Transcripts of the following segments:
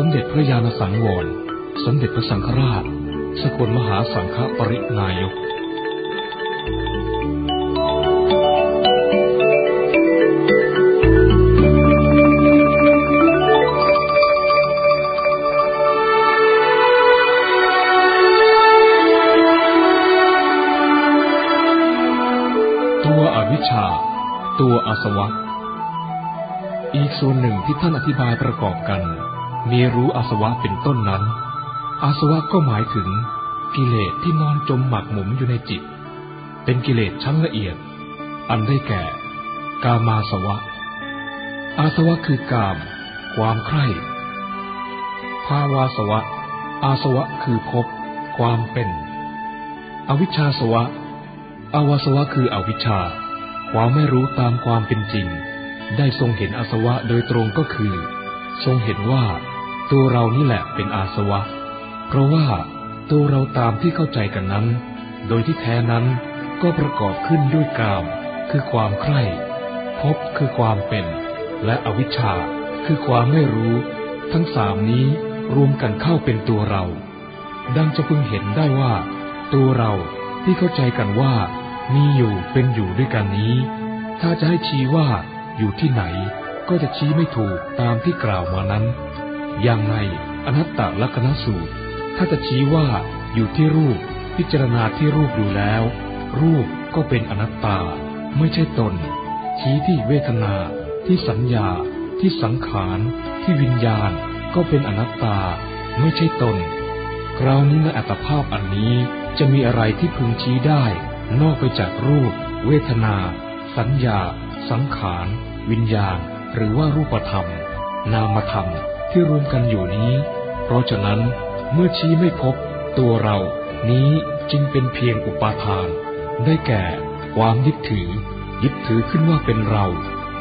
สมเด็จพระญาณสังวร สมเด็จพระสังฆราช สกลมหาสังฆปรินายกตัวอวิชชา ตัวอาสวะ อีกส่วนหนึ่งที่ท่านอธิบายประกอบกัน มีรู้อาสวะเป็นต้นนั้น อาสวะก็หมายถึง กิเลสที่นอนจมหมักหมมอยู่ในจิต เป็นกิเลสชั้นละเอียด อันได้แก่ กามาสวะ อาสวะคือกาม ความใคร่ ภาวาสวะ อาสวะคือภพ ความเป็น อวิชชาสวะอาวาสวะคืออวิชชา ความไม่รู้ตามความเป็นจริง ได้ทรงเห็นอาสวะโดยตรงก็คือ ทรงเห็นว่า ตัวเรานี่แหละเป็นอาสวะ เพราะว่าตัวเราตามที่เข้าใจกันนั้น โดยที่แท้นั้นก็ประกอบขึ้นด้วยกาม คือความใคร่ภพคือความเป็น และอวิชชา คือความไม่รู้ ทั้งสามนี้รวมกันเข้าเป็นตัวเรา ดังจะพึงเห็นได้ว่า ตัวเราที่เข้าใจกันว่า มีอยู่เป็นอยู่ด้วยกันนี้ ถ้าจะให้ชี้ว่าอยู่ที่ไหน ก็จะชี้ไม่ถูกตามที่กล่าวมานั้น อย่างในอนัตตลักษณสูตร ถ้าจะชี้ว่าอยู่ที่รูป พิจารณาที่รูปดูแล้ว รูปก็เป็นอนัตตา ไม่ใช่ตน ชี้ที่เวทนา ที่สัญญา ที่สังขาร ที่วิญญาณ ก็เป็นอนัตตา ไม่ใช่ตน คราวนี้ในอัตภาพอันนี้จะมีอะไรที่พึงชี้ได้ นอกไปจากรูป เวทนา สัญญา สังขาร วิญญาณ หรือว่ารูปธรรม นามธรรม ที่รวมกันอยู่นี้ เพราะฉะนั้นเมื่อชี้ไม่พบตัวเรานี้จึงเป็นเพียงอุปาทาน ได้แก่ความยึดถือ ยึดถือขึ้นว่าเป็นเรา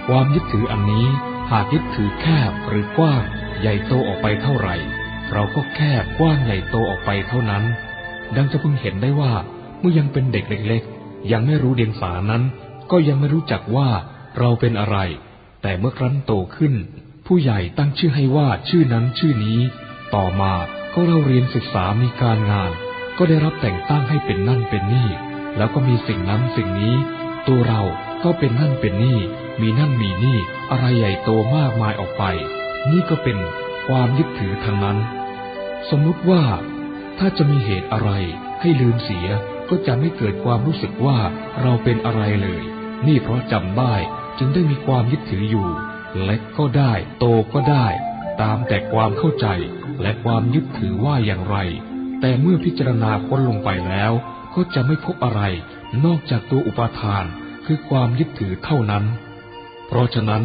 ความยึดถืออันนี้หากยึดถือแคบหรือกว้างใหญ่โตออกไปเท่าไหร่ เราก็แคบกว้างใหญ่โตออกไปเท่านั้น ดังจะเพึงเห็นได้ว่าเมื่อยังเป็นเด็กเล็กๆ ยังไม่รู้เดียงสานั้น ก็ยังไม่รู้จักว่าเราเป็นอะไร แต่เมื่อครั้นโตขึ้น ผู้ใหญ่ตั้งชื่อให้ว่าชื่อนั้นชื่อนี้ ต่อมาก็เราเรียนศึกษามีการงาน ก็ได้รับแต่งตั้งให้เป็นนั่นเป็นนี่ แล้วก็มีสิ่งนั้นสิ่งนี้ ตัวเราก็เป็นนั่นเป็นนี่ มีนั่นมีนี่ อะไรใหญ่โตมากมายออกไป นี่ก็เป็นความยึดถือทางนั้น สมมุติว่า ถ้าจะมีเหตุอะไรให้ลืมเสีย ก็จะไม่เกิดความรู้สึกว่าเราเป็นอะไรเลย นี่เพราะจำได้จึงได้มีความยึดถืออยู่ เล็กก็ได้ โตก็ได้ ตามแต่ความเข้าใจและความยึดถือว่าอย่างไร แต่เมื่อพิจารณาค้นลงไปแล้ว ก็จะไม่พบอะไร นอกจากตัวอุปาทานคือความยึดถือเท่านั้น เพราะฉะนั้น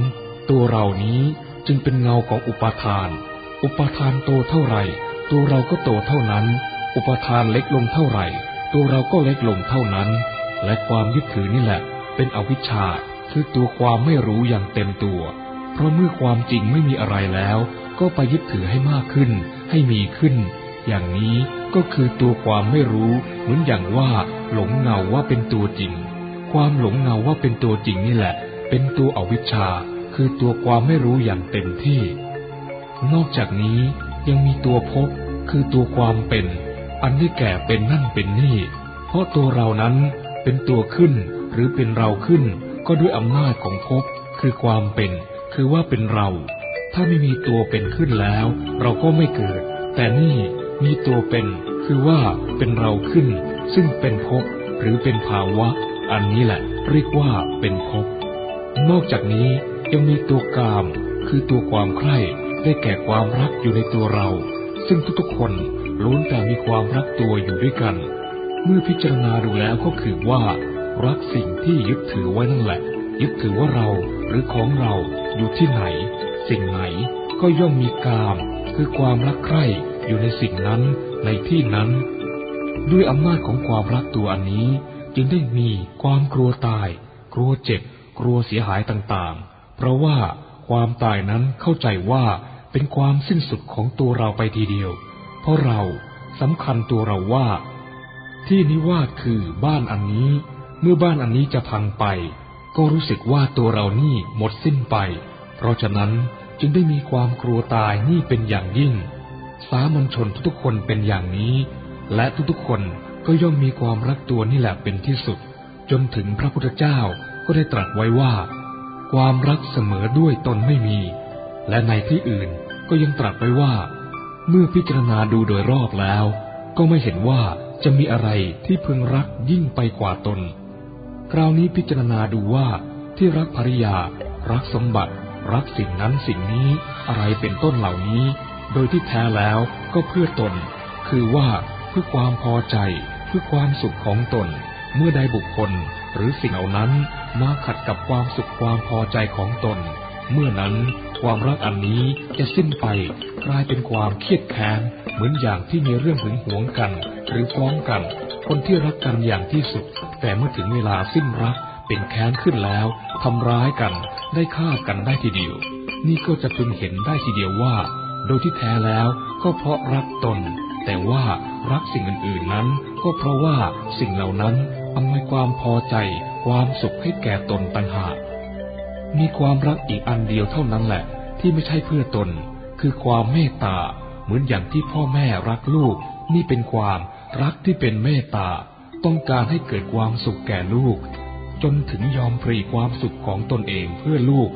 ตัวเรานี้จึงเป็นเงาของอุปาทาน อุปาทานโตเท่าไหร่ ตัวเราก็โตเท่านั้น อุปาทานเล็กลงเท่าไหร่ ตัวเราก็เล็กลงเท่านั้น และความยึดถือนี่แหละ เป็นอวิชชาคือตัวความไม่รู้อย่างเต็มตัว เพราะเมื่อความจริงไม่มีอะไรแล้ว ก็ไปยึดถือให้มากขึ้น ให้มีขึ้น อย่างนี้ก็คือตัวความไม่รู้เหมือนอย่างว่า หลงเงาว่าเป็นตัวจริง ความหลงเงาว่าเป็นตัวจริงนี่แหละ เป็นตัวอวิชชา คือตัวความไม่รู้อย่างเต็มที่ นอกจากนี้ยังมีตัวภพคือตัวความเป็น อันได้แก่เป็นนั่นเป็นนี่ เพราะตัวเรานั้นเป็นตัวขึ้น หรือเป็นเราขึ้น ก็ด้วยอำนาจของภพคือความเป็น คือว่าเป็นเรา ถ้าไม่มีตัวเป็นขึ้นแล้ว เราก็ไม่เกิด แต่นี่มีตัวเป็น คือว่าเป็นเราขึ้น ซึ่งเป็นภพหรือเป็นภาวะ อันนี้แหละ เรียกว่าเป็นภพนอกจากนี้ยังมีตัวกาม คือตัวความใคร่ได้แก่ความรักอยู่ในตัวเรา ซึ่งทุกๆคนล้วนแต่มีความรักตัวอยู่ด้วยกัน เมื่อพิจารณาดูแล้วก็คือว่า รักสิ่งที่ยึดถือไว้นั่นแหละ ยึดถือว่าเราหรือของเรา อยู่ที่ไหน สิ่งไหนก็ย่อมมีกาม คือความรักใคร่อยู่ในสิ่งนั้นในที่นั้น ด้วยอำนาจของความรักตัวอันนี้ จึงได้มีความกลัวตาย กลัวเจ็บ กลัวเสียหายต่างๆ เพราะว่าความตายนั้นเข้าใจว่าเป็นความสิ้นสุดของตัวเราไปทีเดียว เพราะเราสำคัญตัวเราว่า ที่นิวาสคือบ้านอันนี้ เมื่อบ้านอันนี้จะพังไป ก็รู้สึกว่าตัวเรานี่หมดสิ้นไป เพราะฉะนั้นจึงได้มีความกลัวตายนี่เป็นอย่างยิ่ง สามัญชนทุกๆคนเป็นอย่างนี้ และทุกๆคนก็ย่อมมีความรักตัวนี่แหละเป็นที่สุด จนถึงพระพุทธเจ้าก็ได้ตรัสไว้ว่า ความรักเสมอด้วยตนไม่มี และในที่อื่นก็ยังตรัสไว้ว่า เมื่อพิจารณาดูโดยรอบแล้ว ก็ไม่เห็นว่าจะมีอะไรที่พึงรักยิ่งไปกว่าตน คราวนี้พิจารณาดูว่าที่รักภริยา รักสมบัติ รักสิ่งนั้นสิ่งนี้อะไรเป็นต้นเหล่านี้ โดยที่แท้แล้วก็เพื่อตน คือว่าเพื่อความพอใจ เพื่อความสุขของตน เมื่อใดบุคคล หรือสิ่งเหล่านั้นมาขัดกับความสุขความพอใจของตน เมื่อนั้นความรักอันนี้จะสิ้นไปกลายเป็นความเครียดแค้นเหมือนอย่างที่มีเรื่องหึงหวงกัน หรือฟ้องกัน คนที่รักกันอย่างที่สุด แต่เมื่อถึงเวลาสิ้นรักเป็นแค้นขึ้นแล้วทำร้ายกัน ได้ฆ่ากันได้ทีเดียว นี่ก็จะพึงเห็นได้ทีเดียวว่า โดยที่แท้แล้วก็เพราะรักตน แต่ว่ารักสิ่งอื่นๆนั้น ก็เพราะว่าสิ่งเหล่านั้นอำนวยความพอใจ ความสุขให้แก่ตนต่างหากมีความรักอีกอันเดียวเท่านั้นแหละ ที่ไม่ใช่เพื่อตน คือความเมตตา เหมือนอย่างที่พ่อแม่รักลูก นี่เป็นความรักที่เป็นเมตตา ต้องการให้เกิดความสุขแก่ลูก จนถึงยอมพรีความสุขของตนเองเพื่อลูก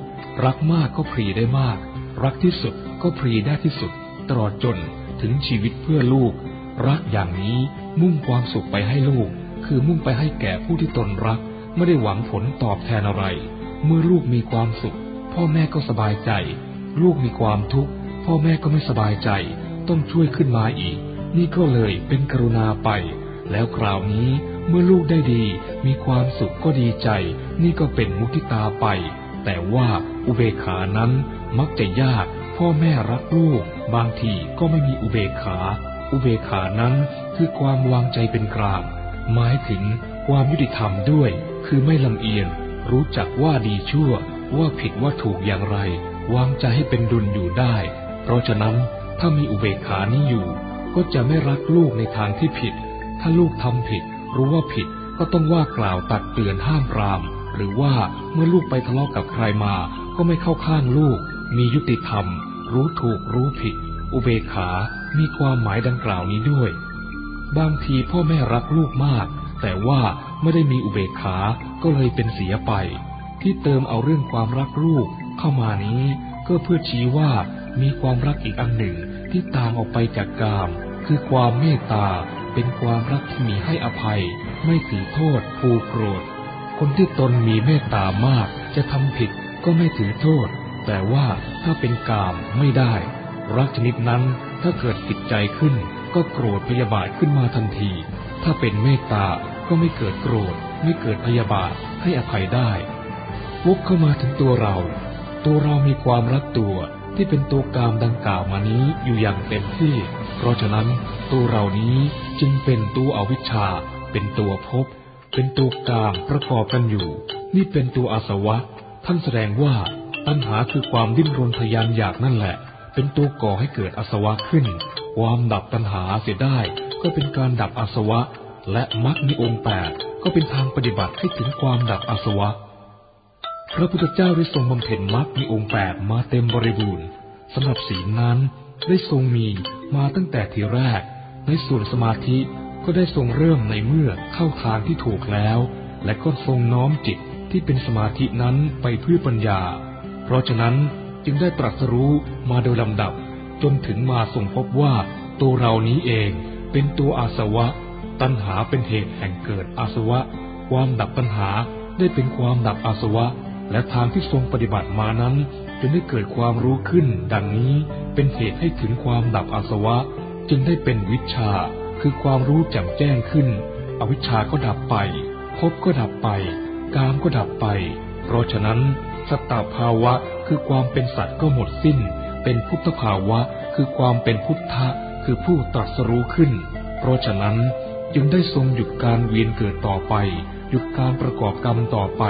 รักมากก็พรีได้มาก รักที่สุดก็พรีได้ที่สุด ตลอดจนถึงชีวิตเพื่อลูก รักอย่างนี้มุ่งความสุขไปให้ลูก คือมุ่งไปให้แก่ผู้ที่ตนรัก ไม่ได้หวังผลตอบแทนอะไร เมื่อลูกมีความสุข พ่อแม่ก็สบายใจ ลูกมีความทุกข์ พ่อแม่ก็ไม่สบายใจ ต้องช่วยขึ้นมาอีก นี่ก็เลยเป็นกรุณาไป แล้วคราวนี้ เมื่อลูกได้ดีมีความสุขก็ดีใจ นี่ก็เป็นมุทิตาไป แต่ว่าอุเบกขานั้นมักจะยาก พ่อแม่รักลูก บางทีก็ไม่มีอุเบกขา อุเบกขานั้นคือความวางใจเป็นกลางหมายถึงความยุติธรรมด้วย คือไม่ลำเอียง รู้จักว่าดีชั่ว ว่าผิดว่าถูกอย่างไร วางใจให้เป็นดุลอยู่ได้ เพราะฉะนั้นถ้ามีอุเบกขานี้อยู่ ก็จะไม่รักลูกในทางที่ผิด ถ้าลูกทำผิด รู้ว่าผิดก็ต้องว่ากล่าวตักเตือนห้ามปราม หรือว่าเมื่อลูกไปทะเลาะกับใครมา ก็ไม่เข้าข้างลูก มียุติธรรม รู้ถูกรู้ผิด อุเบกขา มีความหมายดังกล่าวนี้ด้วย บางทีพ่อแม่รักลูกมาก แต่ว่าไม่ได้มีอุเบกขา ก็เลยเป็นเสียไป ที่เติมเอาเรื่องความรักลูกเข้ามานี้ ก็เพื่อชี้ว่ามีความรักอีกอันหนึ่งที่ต่างออกไปจากกาม คือความเมตตา เป็นความรักที่มีให้อภัย ไม่ถือโทษผูกโกรธ คนที่ตนมีเมตตามากจะทำผิดก็ไม่ถือโทษ แต่ว่าถ้าเป็นกามไม่ได้ รักชนิดนั้นถ้าเกิดติดใจขึ้น ก็โกรธพยาบาทขึ้นมาทันที ถ้าเป็นเมตตาก็ไม่เกิดโกรธ ไม่เกิดพยาบาทให้อภัยได้วกเข้ามาถึงตัวเรา ตัวเรามีความรักตัว ที่เป็นตัวกามดังกล่าวมานี้อยู่อย่างเต็มที่ เพราะฉะนั้นตัวเรานี้จึงเป็นตัวอวิชชา เป็นตัวภพ เป็นตัวกามประกอบกันอยู่ นี่เป็นตัวอาสวะ ท่านแสดงว่าตัณหาคือความดิ้นรนทยานอยากนั่นแหละ เป็นตัวก่อให้เกิดอาสวะขึ้น ความดับตัณหาเสียได้ ก็เป็นการดับอาสวะ และมรรคมีองค์แปดก็เป็นทางปฏิบัติให้ถึงความดับอาสวะ พระพุทธเจ้าได้ทรงบำเพ็ญมรรคมีองค์แปดมาเต็มบริบูรณ์สำหรับศีลนั้นได้ทรงมีมาตั้งแต่ทีแรก ในส่วนสมาธิก็ได้ทรงเริ่มในเมื่อเข้าทางที่ถูกแล้ว และก็ทรงน้อมจิตที่เป็นสมาธินั้นไปเพื่อปัญญา เพราะฉะนั้นจึงได้ตรัสรู้มาโดยลำดับ จนถึงมาทรงพบว่า ตัวเรานี้เองเป็นตัวอาสวะ ตัณหาเป็นเหตุแห่งเกิดอาสวะ ความดับตัณหาได้เป็นความดับอาสวะ และทางที่ทรงปฏิบัติมานั้นจึงได้เกิดความรู้ขึ้น ดังนี้เป็นเหตุให้ถึงความดับอาสวะ จึงได้เป็นวิชา คือความรู้แจ่มแจ้งขึ้น อวิชชาก็ดับไปภพก็ดับไป กามก็ดับไป เพราะฉะนั้นสตตภาวะคือความเป็นสัตว์ก็หมดสิ้น เป็นพุทธภาวะคือความเป็นพุทธะคือผู้ตรัสรู้ขึ้น เพราะฉะนั้นจึงได้ทรงหยุดการเวียนเกิดต่อไป หยุดการประกอบกรรมต่อไป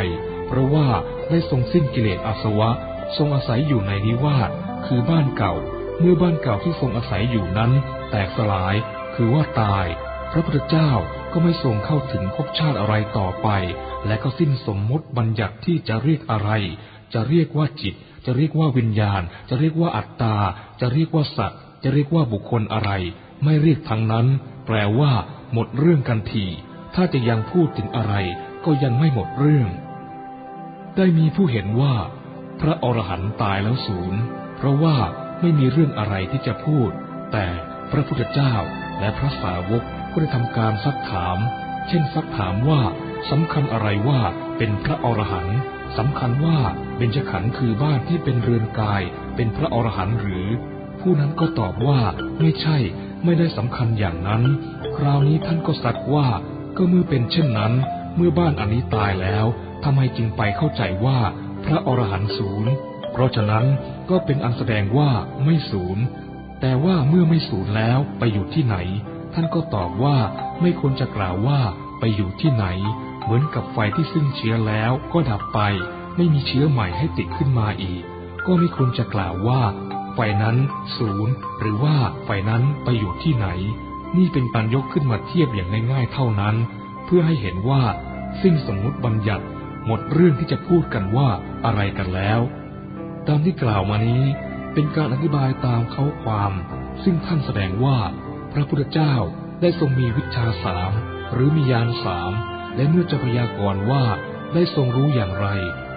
เพราะว่าได้ทรงสิ้นกิเลสอาสวะ ทรงอาศัยอยู่ในนิวาสคือบ้านเก่า เมื่อบ้านเก่าที่ทรงอาศัยอยู่นั้น แตกสลาย คือว่าตาย พระพุทธเจ้าก็ไม่ทรงเข้าถึงภพชาติอะไรต่อไป และก็สิ้นสมมติบัญญัติที่จะเรียกอะไร จะเรียกว่าจิต จะเรียกว่าวิญญาณ จะเรียกว่าอัตตา จะเรียกว่าสัตว์ จะเรียกว่าบุคคลอะไร ไม่เรียกทั้งนั้น แปลว่า หมดเรื่องกันที ถ้าจะยังพูดถึงอะไร ก็ยังไม่หมดเรื่อง ได้มีผู้เห็นว่า พระอรหันต์ตายแล้วศูนย์เพราะว่าไม่มีเรื่องอะไรที่จะพูด แต่พระพุทธเจ้าและพระสาวกก็ได้ทำการซักถาม เช่นซักถามว่าสำคัญอะไรว่าเป็นพระอรหันต์สำคัญว่าเบญจขันธ์คือบ้านที่เป็นเรือนกาย เป็นพระอรหันต์หรือ ผู้นั้นก็ตอบว่าไม่ใช่ไม่ได้สำคัญอย่างนั้น คราวนี้ท่านก็สักว่าก็เมื่อเป็นเช่นนั้น เมื่อบ้านอันนี้ตายแล้ว ทำไมจึงไปเข้าใจว่าพระอรหันต์ศูนย์ เพราะฉะนั้นก็เป็นอันแสดงว่าไม่ศูนย์ แต่ว่าเมื่อไม่สูญแล้วไปอยู่ที่ไหน ท่านก็ตอบว่าไม่ควรจะกล่าวว่าไปอยู่ที่ไหน เหมือนกับไฟที่ซึ่งเชื้อแล้วก็ดับไป ไม่มีเชื้อใหม่ให้ติดขึ้นมาอีก ก็ไม่ควรจะกล่าวว่า ไฟนั้นศูนย์ หรือว่าไฟนั้นไปอยู่ที่ไหน นี่เป็นการยกขึ้นมาเทียบอย่างง่ายๆเท่านั้น เพื่อให้เห็นว่า สิ่งสมมุติบัญญัติ หมดเรื่องที่จะพูดกันว่าอะไรกันแล้ว ตามที่กล่าวมานี้เป็นการอธิบายตามเขาความ ซึ่งท่านแสดงว่า พระพุทธเจ้าได้ทรงมีวิชาสามหรือมียานสามและเมื่อจะพยากรณ์ว่าได้ทรงรู้อย่างไร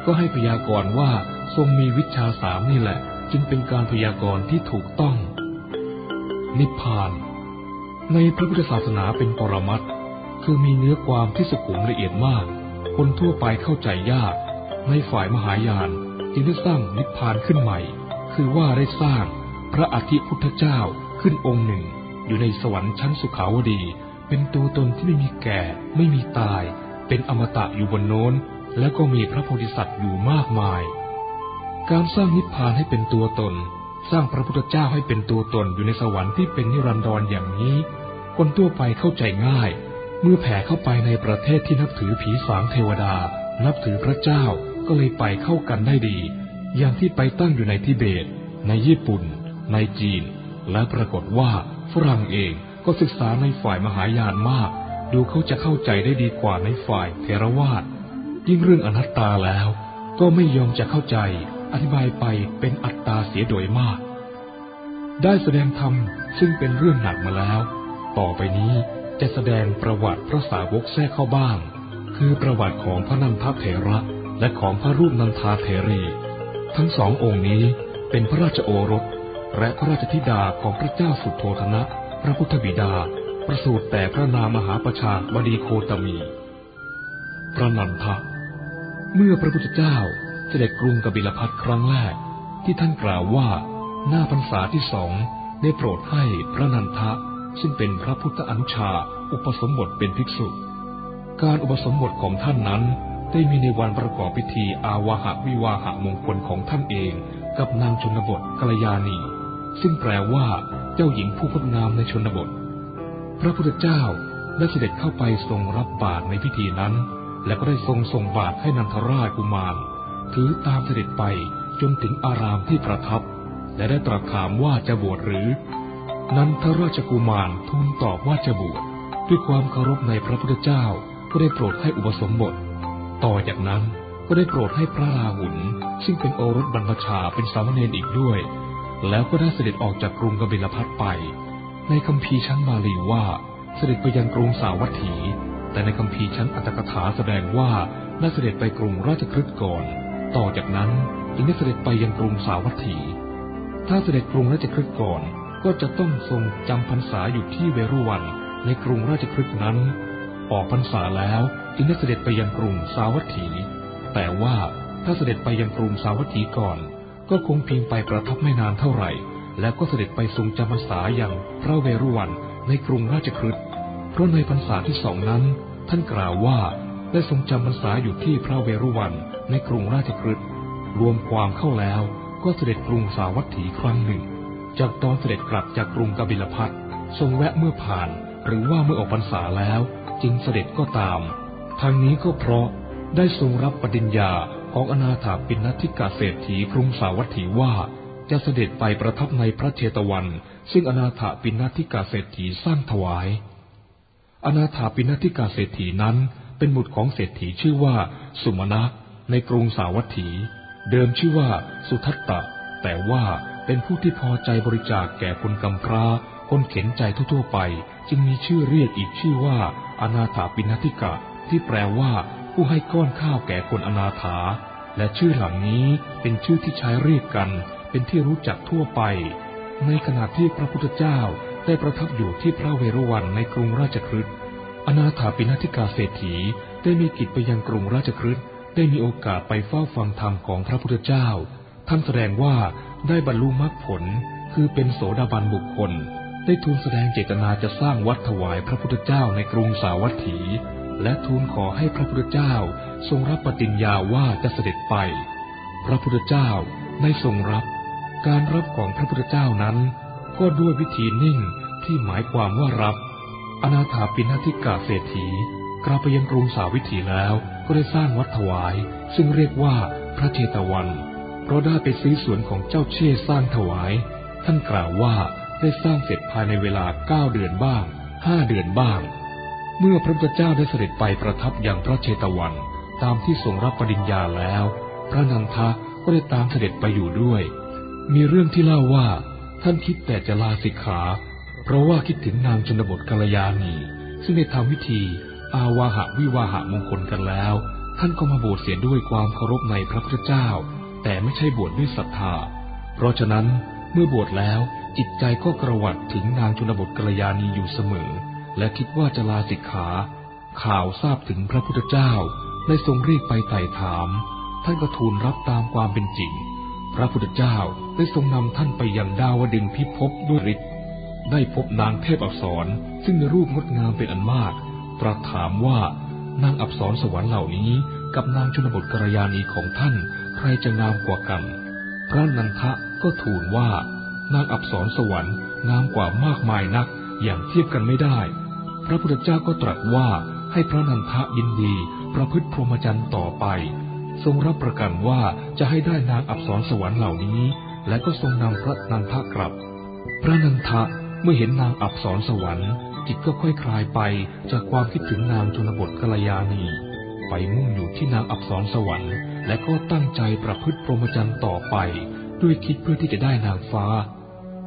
ก็ให้พยากรณ์ว่าทรงมีวิชาสามนี่แหละ จึงเป็นการพยากรณ์ที่ถูกต้อง นิพพาน ในพระพุทธศาสนาเป็นปรมัตคือมีเนื้อความที่สุขุมละเอียดมาก คนทั่วไปเข้าใจยาก ในฝ่ายมหายานจึงได้สร้างนิพพานขึ้นใหม่ คือว่าได้สร้างพระอธิพุทธเจ้าขึ้นองค์หนึ่ง อยู่ในสวรรค์ชั้นสุขาวดี เป็นตัวตนที่ไม่มีแก่ ไม่มีตาย เป็นอมตะอยู่บนโน้น แล้วก็มีพระโพธิสัตว์อยู่มากมาย การสร้างนิพพานให้เป็นตัวตน สร้างพระพุทธเจ้าให้เป็นตัวตนอยู่ในสวรรค์ที่เป็นนิรันดรอย่างนี้ คนทั่วไปเข้าใจง่าย เมื่อแผ่เข้าไปในประเทศที่นับถือผีสางเทวดา นับถือพระเจ้าก็เลยไปเข้ากันได้ดี อย่างที่ไปตั้งอยู่ในทิเบต ในญี่ปุ่น ในจีน และปรากฏว่าฝรั่งเองก็ศึกษาในฝ่ายมหายานมาก ดูเขาจะเข้าใจได้ดีกว่าในฝ่ายเทรวาสยิ่งเรื่องอนัตตาแล้ว ก็ไม่ยอมจะเข้าใจ อธิบายไปเป็นอัตตาเสียโดยมาก ได้แสดงธรรมซึ่งเป็นเรื่องหนักมาแล้ว ต่อไปนี้ จะแสดงประวัติพระสาวกแทรกเข้าบ้าง คือประวัติของพระนันทเถระและของพระรูปนันทาเถรี ทั้งสององค์นี้เป็นพระราชโอรส และพระราชธิดาของพระเจ้าสุโธธนะ พระพุทธบิดา ประสูติแต่พระนามหาประชาบดีโคตมี พระนันทะ เมื่อพระพุทธเจ้าเสด็จกรุงกบิลพัทครั้งแรก ที่ท่านกล่าวว่าหน้าพรรษาที่สองได้โปรดให้พระนันทะ ซึ่งเป็นพระพุทธอนุชาอุปสมบทเป็นภิกษุ การอุปสมบทของท่านนั้นได้มีในวันประกอบพิธีอาวาหะวิวาหะมงคลของท่านเองกับนางชนบทกัลยาณี ซึ่งแปลว่าเจ้าหญิงผู้พดงามในชนบท พระพุทธเจ้าได้เสด็จเข้าไปทรงรับบาตรในพิธีนั้น และก็ได้ทรงส่งบาตรให้นันทราชกุมาร ถือตามเสด็จไปจนถึงอารามที่ประทับ และได้ตรัสถามว่าจะบวชหรือ นันทราชกุมารทูลตอบว่าจะบวชด้วยความเคารพในพระพุทธเจ้าก็ได้โปรดให้อุปสมบท ต่อจากนั้นก็ได้โปรดให้พระราหุลซึ่งเป็นโอรสบรรพชาเป็นสามเณรอีกด้วย แล้วก็ได้เสด็จออกจากกรุงกบิลพัทไป ในคำพีชั้นบาลีว่าเสด็จไปยังกรุงสาวัตถี แต่ในคำพีชั้นอัตถกถาแสดงว่าได้เสด็จไปกรุงราชคฤห์ก่อน ต่อจากนั้นจึงได้เสด็จไปยังกรุงสาวัตถี ถ้าเสด็จกรุงราชคฤห์ก่อน ก็จะต้องทรงจำพรรษาอยู่ที่เวรุวันในกรุงราชคฤห์นั้น ออกพรรษาแล้วจึงได้เสด็จไปยังกรุงสาวัตถี แต่ว่าถ้าเสด็จไปยังกรุงสาวัตถีก่อน ก็คงเพียงไปประทับไม่นานเท่าไหร่ แล้วก็เสด็จไปทรงจำพรรษาอย่างพระเวรุวันในกรุงราชคฤห์เพราะในพรรษาที่สองนั้น ท่านกล่าวว่าได้ทรงจำพรรษาอยู่ที่พระเวรุวันในกรุงราชคฤห์รวมความเข้าแล้วก็เสด็จกรุงสาวัตถีครั้งหนึ่ง จากตอนเสด็จกลับจากกรุงกบิลพัททรงแวะเมื่อผ่าน หรือว่าเมื่อออกพรรษาแล้ว จึงเสด็จก็ตาม ทางนี้ก็เพราะได้ทรงรับปฏิญญาของอนาถาปินทิกาเศรษฐีกรุงสาวัตถีว่า จะเสด็จไปประทับในพระเชตวัน ซึ่งอนาถาปินทิกาเศรษฐีสร้างถวาย อนาถาปิณฑิกาเศรษฐีนั้นเป็นบุตรของเศรษฐีชื่อว่า สุมาณะในกรุงสาวัตถี เดิมชื่อว่าสุทัตตะ แต่ว่า เป็นผู้ที่พอใจบริจาคแก่คนกำพร้า คนเข็นใจทั่วๆไป จึงมีชื่อเรียกอีกชื่อว่า อนาถาปิณฑิกะ ที่แปลว่าผู้ให้ก้อนข้าวแก่คนอนาถา และชื่อหลังนี้เป็นชื่อที่ใช้เรียกกัน เป็นที่รู้จักทั่วไป ในขณะที่พระพุทธเจ้าได้ประทับอยู่ที่พระเวรุวันในกรุงราชคฤห์อนาถาปิณฑิกาเศรษฐีได้มีกิจไปยังกรุงราชคฤห์ได้มีโอกาสไปเฝ้าฟังธรรมของพระพุทธเจ้า ท่านแสดงว่า ได้บรรลุมรรคผล คือเป็นโสดาบันบุคคล ได้ทูลแสดงเจตนาจะสร้างวัดถวายพระพุทธเจ้าในกรุงสาวัตถี และทูลขอให้พระพุทธเจ้าทรงรับปฏิญญาว่าจะเสด็จไป พระพุทธเจ้าได้ทรงรับ การรับของพระพุทธเจ้านั้น ก็ด้วยวิธีนิ่งที่หมายความว่ารับ อนาถาปิณฑิกาเศรษฐีกลับไปยังกรุงสาวิถีแล้วก็ได้สร้างวัดถวาย ซึ่งเรียกว่าพระเจตวัน เพราะได้ไปซื้อสวนของเจ้าเช่สร้างถวาย ท่านกล่าวว่าได้สร้างเสร็จภายในเวลาเก้าเดือนบ้างห้าเดือนบ้าง เมื่อพระพุทธเจ้าได้เสด็จไปประทับยังพระเชตวัน ตามที่ทรงรับปริญญาแล้ว พระนันทะก็ได้ตามเสด็จไปอยู่ด้วย มีเรื่องที่เล่าว่า ท่านคิดแต่จะลาสิกขา เพราะว่าคิดถึงนางชนบทกัลยาณี ซึ่งได้ทำวิธี อาวาหะวิวาหะมงคลกันแล้ว ท่านก็มาบวชเสียด้วยความเคารพในพระพุทธเจ้า แต่ไม่ใช่บวชดด้วยศรัทธา เพราะฉะนั้นเมื่อบวชแล้วจิตใจก็กระวัดถึงนางชนบทกัลยาณีอยู่เสมอ และคิดว่าจะลาสิกขา ข่าวทราบถึงพระพุทธเจ้าได้ทรงเรียกไปไต่ถาม ท่านก็ทูลรับตามความเป็นจริง พระพุทธเจ้าได้ทรงนำท่านไปยังดาวดึงพิภพด้วยฤทธิ์ได้พบนางเทพอักษรซึ่งมีรูปงดงามเป็นอันมาก ตรัสถามว่านางอับสรสวรรค์เหล่านี้กับนางชนบทกรยานีของท่าน ใครจะงามกว่ากัน พระนันทะก็ทูลว่านางอับสรสวรรค์งามกว่ามากมายนักอย่างเทียบกันไม่ได้ พระพุทธเจ้าก็ตรัสว่าให้พระนันทะยินดีประพฤติพรหมจรรย์ต่อไป ทรงรับประกันว่าจะให้ได้นางอับสรสวรรค์เหล่านี้ และก็ทรงนำพระนันทะกลับ พระนันทะเมื่อเห็นนางอับสรสวรรค์จิตก็ค่อยคลายไปจากความคิดถึงนางชนบทกัลยาณี ไปมุ่งอยู่ที่นางอับสรสวรรค์ และก็ตั้งใจประพฤติพรหมจรรย์ต่อไป ด้วยคิดเพื่อที่จะได้นางฟ้า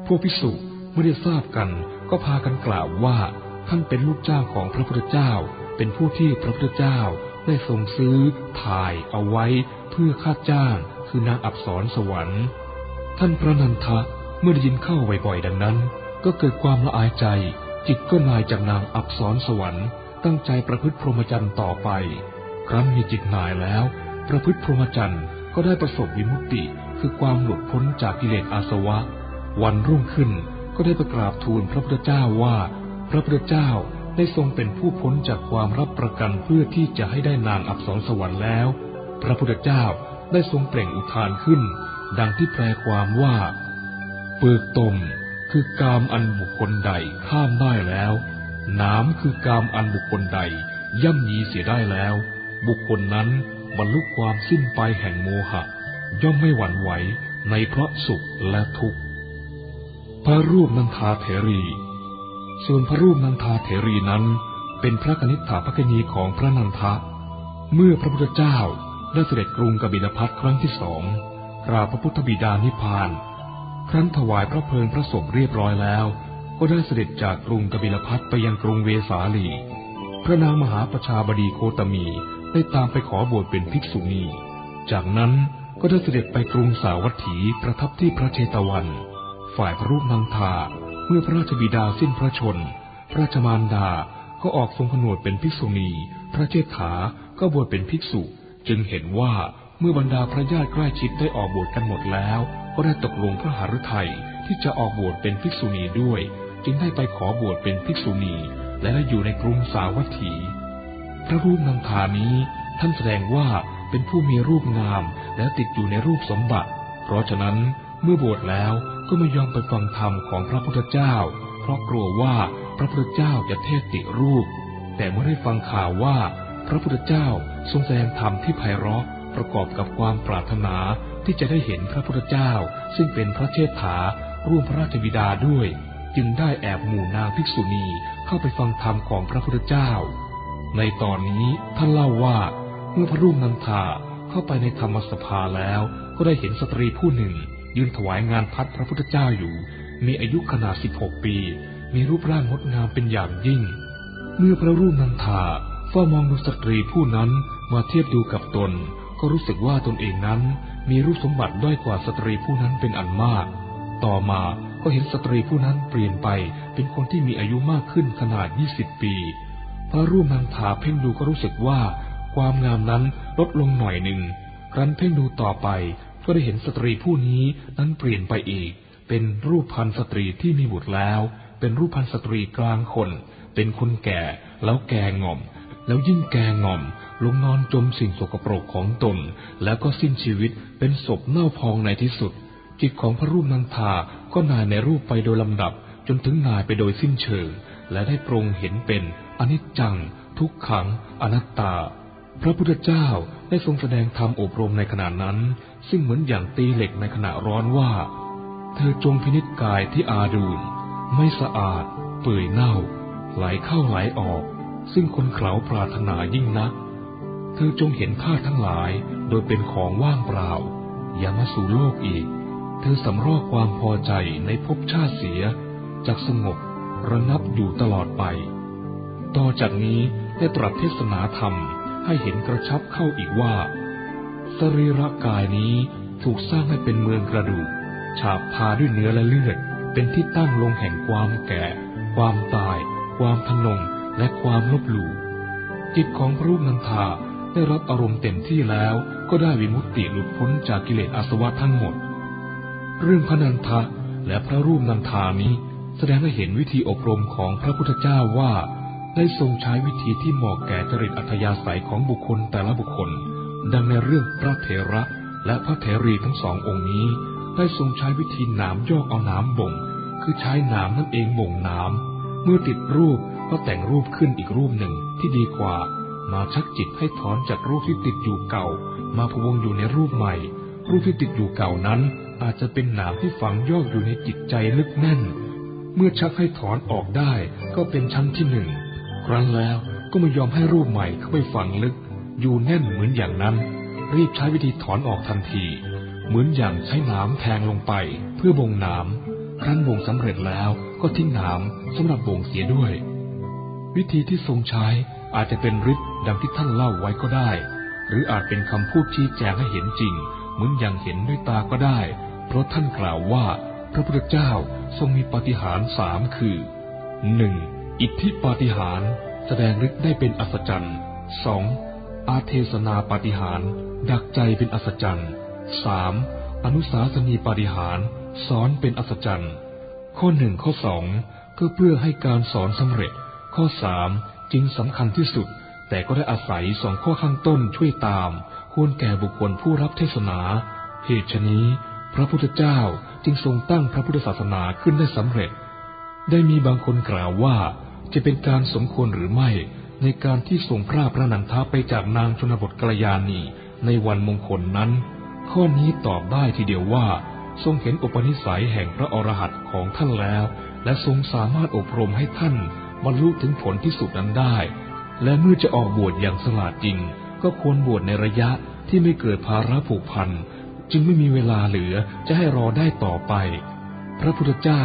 พวกพิสุเมื่อได้ทราบกันก็พากันกล่าวว่าท่านเป็นลูกจ้างของพระพุทธเจ้า เป็นผู้ที่พระพุทธเจ้าได้ทรงซื้อถ่ายเอาไว้เพื่อค่าจ้างคือนางอับสรสวรรค์ ท่านพระนันทะเมื่อได้ยินเข้าบ่อยๆดังนั้น ก็เกิดความละอายใจ จิตก็นายจากนางอับสรสวรรค์ ตั้งใจประพฤติพรหมจรรย์ต่อไป ครั้นมีจิตนายแล้ว ประพฤติพรหมจรรย์ก็ได้ประสบวิมุตติคือความหลุดพ้นจากกิเลสอาสวะ วันรุ่งขึ้นก็ได้ประกราบทูลพระพุทธเจ้าว่า พระพุทธเจ้าได้ทรงเป็นผู้พ้นจากความรับประกันเพื่อที่จะให้ได้นางอับสรสวรรค์แล้ว พระพุทธเจ้าได้ทรงเปล่งอุทานขึ้น ดังที่แปลความว่า เปลือกตมคือกามอันบุคคลใดข้ามได้แล้ว น้ำคือกามอันบุคคลใดย่ำยีเสียได้แล้ว บุคคลนั้น บรรลุความสิ้นไปแห่งโมหะ ย่อมไม่หวั่นไหวในเพราะสุขและทุกข์ พระรูปนันทาเถรี ส่วนพระรูปนันทาเถรีนั้นเป็นพระกนิษฐาภกนีของพระนันทะ เมื่อพระพุทธเจ้าได้เสด็จกรุงกบิลพัทครั้งที่สองกราบพระพุทธบิดานิพพาน ครั้นถวายพระเพลิงพระศพเรียบร้อยแล้ว ก็ได้เสด็จจากกรุงกบิลพัทไปยังกรุงเวสาลี พระนางมหาประชาบดีโคตมี ได้ตามไปขอบวชเป็นภิกษุณี จากนั้นก็ได้เสด็จไปกรุงสาวัตถีประทับที่พระเชตวัน ฝ่ายพระรูปนางทาเมื่อพระราชบิดาสิ้นพระชน พระราชมารดาก็ออกทรงผนวดเป็นภิกษุณี พระเจษฐาก็บวชเป็นภิกษุ จึงเห็นว่าเมื่อบรรดาพระญาติใกล้ชิดได้ออกบวชกันหมดแล้ว ก็ได้ตกลงพระหฤทัยที่จะออกบวชเป็นภิกษุณีด้วย จึงได้ไปขอบวชเป็นภิกษุณี และได้อยู่ในกรุงสาวัตถี พระรูปนางทานี้ ท่านแสดงว่าเป็นผู้มีรูปงามและติดอยู่ในรูปสมบัติ เพราะฉะนั้นเมื่อบวชแล้วก็ไม่ยอมไปฟังธรรมของพระพุทธเจ้า เพราะกลัวว่าพระพุทธเจ้าจะเทศติรูป แต่เมื่อได้ฟังข่าวว่า พระพุทธเจ้าทรงแสดงธรรมที่ไพเราะประกอบกับความปรารถนาที่จะได้เห็นพระพุทธเจ้า ซึ่งเป็นพระเชษฐา ร่วมพระราชบิดาด้วย จึงได้แอบหมู่นางภิกษุณีเข้าไปฟังธรรมของพระพุทธเจ้า ในตอนนี้ท่านเล่าว่าเมื่อพระรูปนันทาเข้าไปในธรรมสภาแล้วก็ได้เห็นสตรีผู้หนึ่ง ยืนถวายงานพัดพระพุทธเจ้าอยู่ มีอายุขนาด 16 ปี มีรูปร่างงดงามเป็นอย่างยิ่ง เมื่อพระรูปนันทาเฝ้ามองดูสตรีผู้นั้นมาเทียบดูกับตน ก็รู้สึกว่าตนเองนั้น มีรูปสมบัติด้อยกว่าสตรีผู้นั้นเป็นอันมาก ต่อมาก็เห็นสตรีผู้นั้นเปลี่ยนไปเป็นคนที่มีอายุมากขึ้นขนาด 20 ปี พระรูปนันทาเพ่งดูก็รู้สึกว่า ความงามนั้นลดลงหน่อยหนึ่งครั้นเพ่งดูต่อไปก็ได้เห็นสตรีผู้นี้นั้นเปลี่ยนไปอีก เป็นรูปพันสตรีที่มีบุตรแล้ว เป็นรูปพันสตรีกลางคน เป็นคนแก่แล้วแก่ง่อม แล้วยิ่งแก่ง่อม ลงนอนจมสิ่งสกปรกของตน แล้วก็สิ้นชีวิตเป็นศพเน่าพองในที่สุด จิตของพระรูปนันทาก็นายในรูปไปโดยลำดับจนถึงนายไปโดยสิ้นเชิง และได้ปรงเห็นเป็นอนิจจัง ทุกขัง อนัตตา พระพุทธเจ้าได้ทรงแสดงธรรมอบรมในขณะนั้น ซึ่งเหมือนอย่างตีเหล็กในขณะร้อนว่า เธอจงพินิจกายที่อาดูลไม่สะอาด เปื่อยเน่า ไหลเข้าไหลออก ซึ่งคนเขาปรารถนายิ่งนัก เธอจงเห็นธาทั้งหลายโดยเป็นของว่างเปล่า อย่ามาสู่โลกอีก เธอสำรอกความพอใจในภพชาติเสียจากสงบ ระงับอยู่ตลอดไป ต่อจากนี้ได้ตรัสเทศนาธรรมให้เห็นกระชับเข้าอีกว่า สรีระกายนี้ถูกสร้างให้เป็นเมืองกระดูก ฉาบทาด้วยเนื้อและเลือด เป็นที่ตั้งลงแห่งความแก่ ความตาย ความทนง และความลบหลู่จิตของพระรูปนันทาได้รับอารมณ์เต็มที่แล้วก็ได้วิมุตติหลุดพ้นจากกิเลสอาสวะทั้งหมด เรื่องพระนันทะและพระรูปนันทานี้ แสดงให้เห็นวิธีอบรมของพระพุทธเจ้าว่าได้ทรงใช้วิธีที่เหมาะแก่จริตอัธยาศัยของบุคคลแต่ละบุคคล ดังในเรื่องพระเถระและพระเถรีทั้งสององค์นี้ ได้ทรงใช้วิธีหนามยอกเอาหนามบ่ง คือใช้หนามนั่นเองบ่งหนามเมื่อติดรูปก็แต่งรูปขึ้นอีกรูปหนึ่งที่ดีกว่า มาชักจิตให้ถอนจากรูปที่ติดอยู่เก่า มาพวงอยู่ในรูปใหม่ รูปที่ติดอยู่เก่านั้น อาจจะเป็นหนามที่ฝังยอกอยู่ในจิตใจลึกแน่น เมื่อชักให้ถอนออกได้ก็เป็นชั้นที่หนึ่ง ครั้นแล้วก็ไม่ยอมให้รูปใหม่เข้าไปฝังลึก อยู่แน่นเหมือนอย่างนั้น รีบใช้วิธีถอนออกทันที เหมือนอย่างใช้หนามแทงลงไปเพื่อบ่งหนามครั้นบ่งสำเร็จแล้วก็ทิ้งหนามสำหรับบ่งเสียด้วย วิธีที่ทรงใช้อาจจะเป็นฤทธิ์ดังที่ท่านเล่าไว้ก็ได้ หรืออาจเป็นคำพูดชี้แจงให้เห็นจริง เหมือนอย่างเห็นด้วยตาก็ได้ เพราะท่านกล่าวว่าพระพุทธเจ้า ทรงมีปาฏิหาริย์สามคือหนึ่งอิทธิปาฏิหาริย์แสดงฤทธิ์ได้เป็นอัศจรรย์สองอาเทศนาปาฏิหาริย์ดักใจเป็นอัศจรรย์สามอนุสาสนีปาฏิหาริย์สอนเป็นอัศจรรย์ข้อหนึ่งข้อสองก็เพื่อให้การสอนสำเร็จ ข้อสามจึงสำคัญที่สุด แต่ก็ได้อาศัยสองข้อข้างต้นช่วยตาม ควรแก่บุคคลผู้รับเทศนา เหตุฉนี้ พระพุทธเจ้า จึงทรงตั้งพระพุทธศาสนาขึ้นได้สำเร็จ ได้มีบางคนกล่าวว่าจะเป็นการสมควรหรือไม่ในการที่ทรงพระพระนันทาไปจากนางชนบทกัลยาณีในวันมงคลนั้น ข้อนี้ตอบได้ทีเดียวว่า ทรงเห็นอุปนิสัยแห่งพระอรหันต์ของท่านแล้ว และทรงสามารถอบรมให้ท่านบรรลุถึงผลที่สุดนั้นได้ และเมื่อจะออกบวชอย่างสลาดจริง ก็ควรบวชในระยะที่ไม่เกิดภาระผูกพัน จึงไม่มีเวลาเหลือจะให้รอได้ต่อไป พระพุทธเจ้า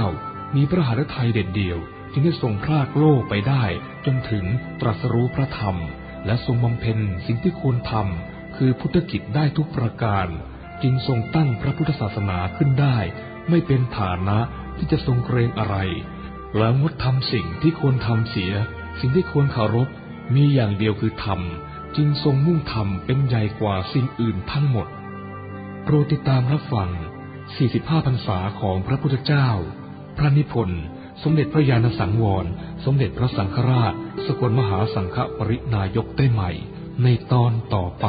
มีพระหฤทัยเด็ดเดี่ยว จึงได้ทรงพรากโลกไปได้ จนถึงตรัสรู้พระธรรม และทรงบำเพ็ญสิ่งที่ควรทำคือพุทธกิจได้ทุกประการ จึงทรงตั้งพระพุทธศาสนาขึ้นได้ ไม่เป็นฐานะที่จะทรงเกรงอะไร แล้วงดทำสิ่งที่ควรทำเสีย สิ่งที่ควรเคารพมีอย่างเดียวคือธรรม จึงทรงมุ่งธรรมเป็นใหญ่กว่าสิ่งอื่นทั้งหมด โปรดติดตามรับฟัง 45 พรรษาของพระพุทธเจ้า พระนิพนธ์ สมเด็จพระญาณสังวร สมเด็จพระสังฆราช สกลมหาสังฆปรินายกได้ใหม่ ในตอนต่อไป